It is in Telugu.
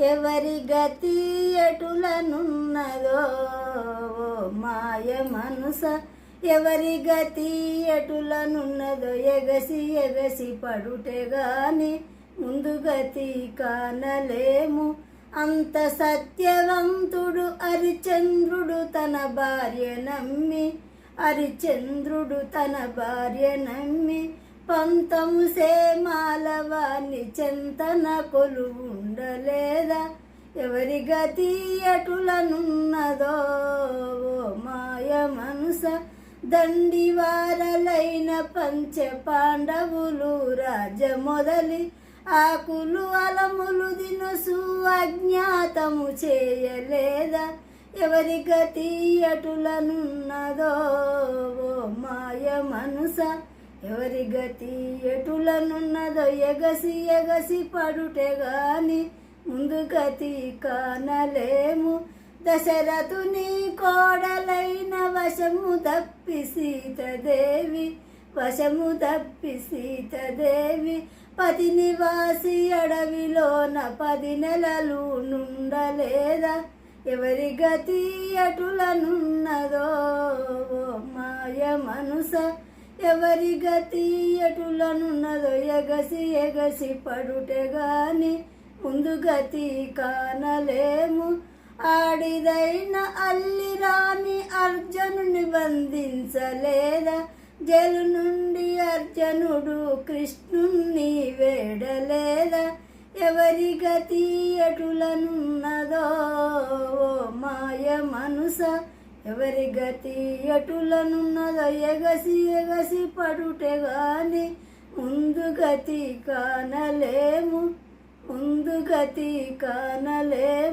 ఎవరి గతి ఎటులనున్నదో ఓ మాయ మనస. ఎవరి గతి ఎటులనున్నదో ఎగసి ఎగసి పడుటే గాని ముందు గతి కానలేము. అంత సత్యవంతుడు హరిచంద్రుడు తన భార్య నమ్మి హరిచంద్రుడు తన భార్య నమ్మి పంతము సేమాలవాణి చెంతన కొలువు ఉండలేదా ఎవరి గతి అటులనున్నదో ఓ మాయ మనస. దండివారలైన పంచ పాండవులు రాజ మొదలి ఆకులు అలములు దినసు అజ్ఞాతము చేయలేదా? ఎవరి గతి అటులనున్నదో ఓ మాయ మనస. ఎవరి గతి ఎటులనున్నదో ఎగసి ఎగసి పడుటే గాని ముందు గతి కానలేము. దశరథుని కోడలైన వశము తప్పి సీతదేవి వశము తప్పి సీతదేవి. పది నివాసి అడవిలోన పది నెలలు నుండలేదా? ఎవరి గతి అటులనున్నదో ఓ మాయ మనస ఎవరి గతి ఎటులనున్నదో ఎగసి ఎగసి పడుటే గాని ముందు గతి కానలేము. ఆడిదైన అల్లిరాని అర్జునుని బంధించలేదా జలు నుండి అర్జునుడు కృష్ణుణ్ణి వేడలేదా? ఎవరి గతి ఎటులనున్నదో? ఓ మాయ మనస ఎవరి గతి ఎటులనున్నదో ఎగసి ఎగసి పడుటే గాని ముందు గతి కానలేము ముందు గతి కానలేము.